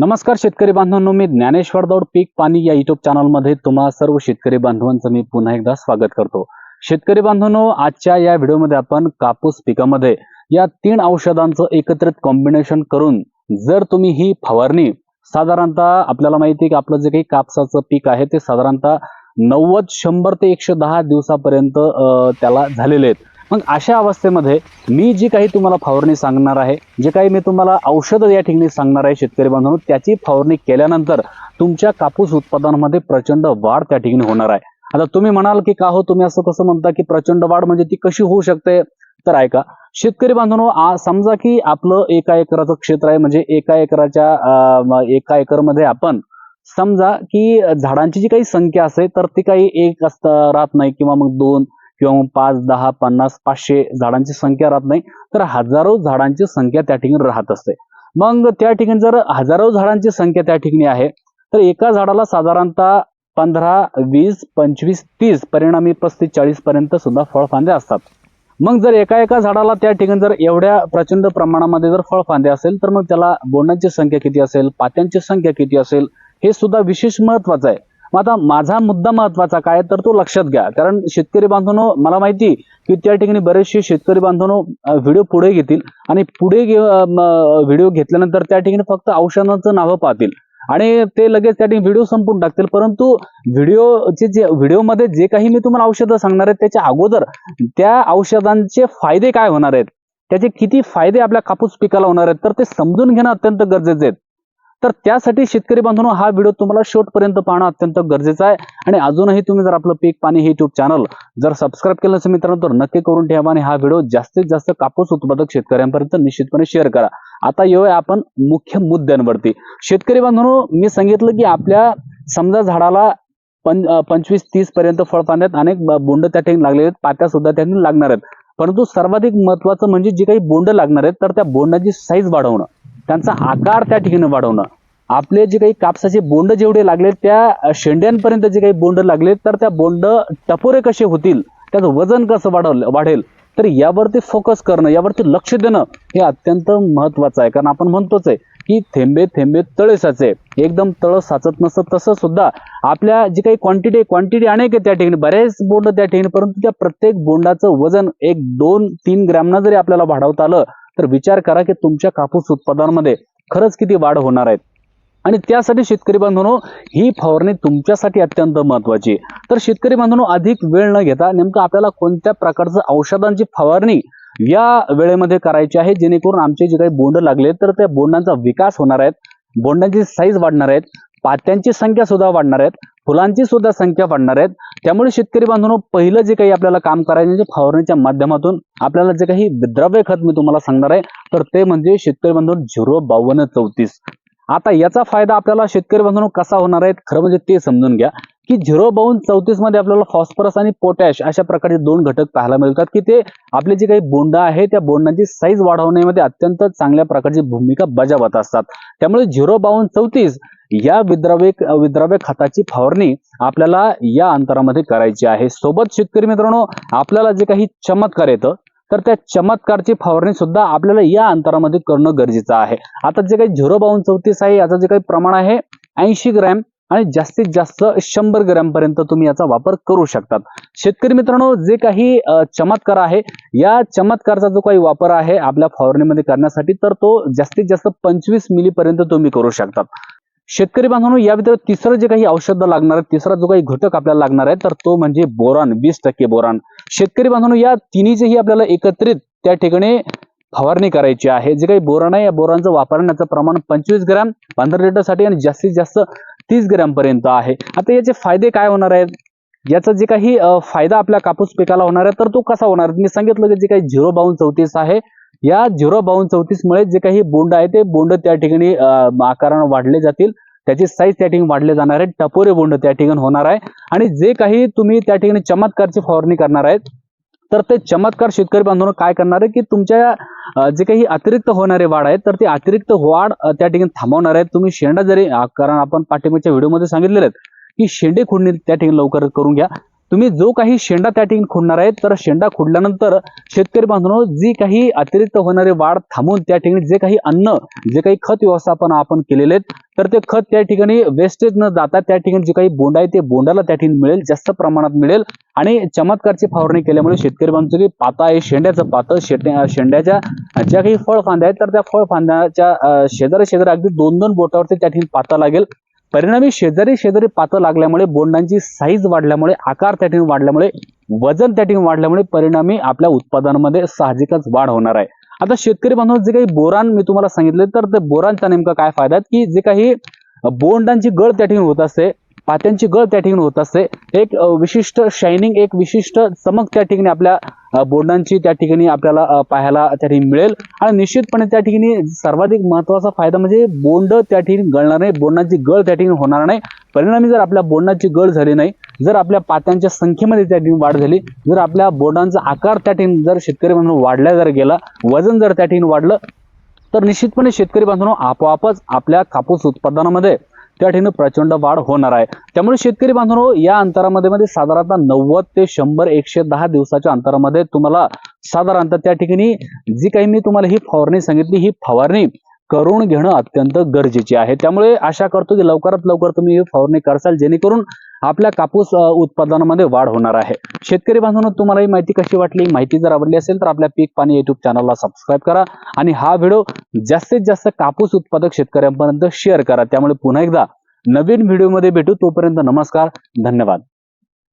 नमस्कार शेतकरी बांधवांनो मी ज्ञानेश्वर दौड पीक पाणी या युट्यूब चॅनलमध्ये तुम्हा सर्व शेतकरी बांधवांचं मी पुन्हा एकदा स्वागत करतो. शेतकरी बांधवांनो आजच्या या व्हिडिओमध्ये आपण कापूस पिकामध्ये या तीन औषधांचं एकत्रित कॉम्बिनेशन करून जर तुम्ही ही फवारणी साधारणतः आपल्याला माहिती आहे की आपलं जे काही कापसाचं पीक आहे ते साधारणतः नव्वद शंभर ते एकशे दहा दिवसापर्यंत त्याला झालेले आहेत. मग अशा अवस्थेमध्ये मी जी काही तुम्हाला फवारणी सांगणार आहे जे काही मी तुम्हाला औषधं या ठिकाणी सांगणार आहे शेतकरी बांधवांनो त्याची फवारणी केल्यानंतर तुमच्या कापूस उत्पादनामध्ये प्रचंड वाढ त्या ठिकाणी होणार आहे. आता तुम्ही म्हणाल की का हो तुम्ही असं कसं म्हणता की प्रचंड वाढ म्हणजे ती कशी होऊ शकते? तर ऐका शेतकरी बांधवांनो समजा की आपलं एका एकराचं क्षेत्र आहे म्हणजे एका एकराच्या एका एकरमध्ये आपण समजा की झाडांची जी काही संख्या असेल तर ती काही एक असता राहत नाही किंवा मग दोन किंवा मग पाच दहा पन्नास पाचशे झाडांची संख्या राहत नाही तर हजारो झाडांची संख्या त्या ठिकाणी राहत असते. मग त्या ठिकाणी जर हजारो झाडांची संख्या त्या ठिकाणी आहे तर एका झाडाला साधारणतः पंधरा वीस पंचवीस तीस परिणामी पस्तीस चाळीस पर्यंत सुद्धा फळफांदे असतात. मग जर एका एका झाडाला त्या ठिकाणी जर एवढ्या प्रचंड प्रमाणामध्ये जर फळफांदे असेल तर मग त्याला बोंडांची संख्या किती असेल पात्यांची संख्या किती असेल हे सुद्धा विशेष महत्वाचं आहे. मग आता माझा मुद्दा महत्त्वाचा काय तर तो लक्षात घ्या. कारण शेतकरी बांधवनो मला माहिती की त्या ठिकाणी बरेचसे शेतकरी बांधवनो व्हिडिओ पुढे घेतील आणि पुढे व्हिडिओ घेतल्यानंतर त्या ठिकाणी फक्त औषधांचं नावं पाहतील. आणि ते लगेच त्या ठिकाणी व्हिडिओ संपून टाकतील. परंतु व्हिडिओचे जे व्हिडिओमध्ये जे काही मी तुम्हाला औषधं सांगणार आहेत त्याच्या अगोदर त्या औषधांचे फायदे काय होणार आहेत? त्याचे किती फायदे आपल्या कापूस पिकाला होणार आहेत? तर ते समजून घेणं अत्यंत गरजेचे आहेत तर त्यासाठी शेतकरी बांधवांनो हा व्हिडिओ तुम्हाला शेवटपर्यंत पाहणं अत्यंत गरजेचं आहे. आणि अजूनही तुम्ही जर आपलं पीक पाणी हे युट्यूब चॅनल जर सबस्क्राईब केलं असेल मित्रांनो तर नक्की करून ठेवा आणि हा व्हिडिओ जास्तीत जास्त कापूस उत्पादक शेतकऱ्यांपर्यंत निश्चितपणे शेअर करा. आता येऊया आपण मुख्य मुद्द्यांवरती. शेतकरी बांधवांनो मी सांगितलं की आपल्या समजा झाडाला पं पंचवीस तीस पर्यंत फळ पाण्यात अनेक बोंड त्या ठिकाणी लागलेले आहेत. पात्या सुद्धा त्या ठिकाणी लागणार आहेत. परंतु सर्वाधिक महत्वाचं म्हणजे जे काही बोंड लागणार आहेत तर त्या बोंडाची साईज वाढवणं. त्यांचा आकार त्या ठिकाणी वाढवणं. आपले जे काही कापसाचे बोंड जेवढे लागले त्या शेंड्यांपर्यंत जे काही बोंड लागले तर त्या बोंड टपोरे कसे होतील त्याचं वजन कसं वाढवलं वाढेल तर यावरती फोकस करणं यावरती लक्ष देणं हे अत्यंत महत्वाचं आहे. कारण आपण म्हणतोच आहे की थेंबे थेंबे तळे साचे एकदम तळ साचत नसतं तसं सुद्धा आपल्या जी काही क्वांटिटी क्वांटिटी अनेक आहे त्या ठिकाणी. बरेच बोंड त्या ठिकाणी परंतु त्या प्रत्येक बोंडाचं वजन एक दोन तीन ग्रॅमनं जरी आपल्याला वाढवता आलं तर विचार करा की तुमच्या कापूस उत्पादनामध्ये खरंच किती वाढ होणार आहेत आणि त्यासाठी शेतकरी बांधवांनो ही फवारणी तुमच्यासाठी अत्यंत महत्वाची आहे. तर शेतकरी बांधवांनो अधिक वेळ न घेता नेमकं आपल्याला कोणत्या प्रकारचं औषधांची फवारणी या वेळेमध्ये करायची आहे? जेणेकरून आमचे जे काही बोंड लागले तर त्या बोंडांचा विकास होणार आहेत. बोंडांची साईज वाढणार आहेत. पात्यांची संख्या सुद्धा वाढणार आहेत. फुलांची सुद्धा संख्या वाढणार आहेत. त्यामुळे शेतकरी बांधवांनो पहिलं जे काही आपल्याला काम करायचं म्हणजे फवारणीच्या माध्यमातून आपल्याला जे काही द्रव्य खत मी तुम्हाला सांगणार आहे तर ते म्हणजे शेतकरी बांधवांनो झिरो बावन्न चौतीस. आता याचा फायदा आपल्याला शेतकरी बांधवांनो कसा होणार आहे? खरं म्हणजे ते समजून घ्या. की झिरो बाऊन चौतीसमध्ये आपल्याला फॉस्फरस आणि पोटॅश अशा प्रकारचे दोन घटक पाहायला मिळतात की ते आपले जे काही बोंड आहे त्या बोंडांची साईज वाढवण्यामध्ये अत्यंत चांगल्या प्रकारची भूमिका बजावत असतात. त्यामुळे झिरो बाऊन चौतीस या विद्राव्य विद्राव्य खताची फवारणी आपल्याला या अंतरामध्ये करायची आहे. सोबत शेतकरी मित्रांनो आपल्याला जे काही चमत्कार येतं तर त्या चमत्कारची फवारणी सुद्धा आपल्याला या अंतरामध्ये करणं गरजेचं आहे. आता जे काही झिरो बावन्न चौतीस आहे याचं जे काही प्रमाण आहे ऐंशी ग्रॅम आणि जास्तीत जास्त शंभर ग्रॅम पर्यंत तुम्ही याचा वापर करू शकतात. शेतकरी मित्रांनो जे काही चमत्कार आहे या चमत्कारचा जो काही वापर आहे आपल्या फवारणीमध्ये करण्यासाठी तर तो जास्तीत जास्त पंचवीस मिली पर्यंत तुम्ही करू शकतात. शेतकरी बांधवांनो या व्यतिरिक्त तिसरं जे काही औषध लागणार आहे तिसरा जो काही घटक आपल्याला लागणार आहे तर तो म्हणजे बोरान वीस टक्के बोरान. शेतकरी बांधवांनो या तिन्हीचेही आपल्याला एकत्रित त्या ठिकाणी फवारणी करायची आहे. जे काही बोरान आहे या बोरांचं वापरण्याचं प्रमाण पंचवीस ग्रॅम पंधरा लिटरसाठी आणि जास्तीत जास्त तीस ग्रॅमपर्यंत आहे. आता याचे फायदे काय होणार आहेत? याचा जे काही फायदा आपल्या कापूस पिकाला होणार आहे तर तो कसा होणार मी सांगितलं की जे काही झिरो बावन्न चौतीस आहे. या झिरो बावन्न चौतीस मुळे जे काही बोंड आहे ते बोंड त्या ठिकाणी आकारानं वाढले जातील. त्याची साईज त्या ठिकाणी वाढले जाणार आहे. टपोरे बोंड त्या ठिकाणी होणार आहे. आणि जे काही तुम्ही त्या ठिकाणी चमत्कारची फवारणी करणार आहेत तर ते चमत्कार शेतकरी बांधवांना काय करणार आहे की तुमच्या जे काही अतिरिक्त होणारे वाढ आहेत तर ते अतिरिक्त वाढ त्या ठिकाणी थांबवणार आहेत. तुम्ही शेंडा जरी कारण आपण पाठिंबाच्या व्हिडिओमध्ये सांगितलेले आहेत की शेंडे खुडणी त्या ठिकाणी लवकर करून घ्या. तुम्ही जो काही शेंडा त्या ठिकाणी खोडणार आहे तर शेंडा खोडल्यानंतर शेतकरी बांधवांनो जी काही अतिरिक्त होणारी वाढ थांबून त्या ठिकाणी जे काही अन्न जे काही खत व्यवस्थापन आपण केलेले आहेत तर ते खत त्या ठिकाणी वेस्टेज न जाता त्या ठिकाणी जे काही बोंड आहे ते बोंडाला त्या ठिकाणी मिळेल जास्त प्रमाणात मिळेल. आणि चमत्कारची फवारणी केल्यामुळे शेतकरी बांधवांचं पाता आहे शेंड्याचं पातं शेंड्या शेंड्याच्या ज्या काही फळ फांद्या आहेत तर त्या फळ फांद्याच्या शेजारी शेजारी अगदी दोन दोन बोटावरती त्या ठिकाणी पाता लागेल. परिणामी शेजारी शेजारी पातं लागल्यामुळे बोंडांची साईज वाढल्यामुळे आकार त्या ठिकाणी वाढल्यामुळे वजन त्या ठिकाणी वाढल्यामुळे परिणामी आपल्या उत्पादनामध्ये साहजिकच वाढ होणार आहे. आता शेतकरी बांधव जे काही बोरान मी तुम्हाला सांगितले तर ते बोरांचा नेमका काय फायदा आहे? की जे काही बोंडांची गळ त्या ठिकाणी होत असते पात्यांची गळ त्या ठिकाणी होत असते एक विशिष्ट शायनिंग एक विशिष्ट चमक त्या ठिकाणी आपल्या बोर्डांची बोंडांची त्या ठिकाणी आपल्याला पाहायला त्या ठिकाणी मिळेल आणि निश्चितपणे त्या ठिकाणी सर्वाधिक महत्त्वाचा फायदा म्हणजे बोंड त्या ठिकाणी गळणार नाही बोंडांची गळ त्या ठिकाणी होणार नाही परिणामी जर आपल्या बोंडांची गळ झाली नाही जर आपल्या पात्यांच्या संख्येमध्ये त्या ठिकाणी वाढ झाली जर आपल्या बोंडांचा आकार त्या ठिकाणी जर शेतकरी म्हणून वाढल्या जर गेला वजन जर त्या ठिकाणी वाढलं तर निश्चितपणे शेतकरी बांधवांनो आपोआपच आपल्या कापूस उत्पादनामध्ये त्या ठिकाणी प्रचंड वाढ होणार आहे. त्यामुळे शेतकरी बांधवांनो या अंतरामध्ये मध्ये साधारणतः नव्वद ते शंभर एकशे दहा दिवसाच्या अंतरामध्ये तुम्हाला साधारणतः त्या ठिकाणी जी काही मी तुम्हाला ही फवारणी सांगितली ही फवारणी करून घेणं अत्यंत गरजेचे आहे. त्यामुळे आशा करतो की लवकरात लवकर तुम्ही ही फवारणी करसाल जेणेकरून आपल्या कापूस उत्पादनामध्ये वाढ होणार आहे. शेतकरी बांधवांनो तुम्हाला ही माहिती कशी वाटली? माहिती जर आवडली असेल तर आपल्या पीक पाणी युट्यूब चॅनलला सबस्क्राईब करा आणि हा व्हिडिओ जास्तीत जास्त कापूस उत्पादक शेतकऱ्यांपर्यंत शेअर करा. त्यामुळे पुन्हा एकदा नवीन व्हिडिओमध्ये भेटू. तोपर्यंत नमस्कार धन्यवाद.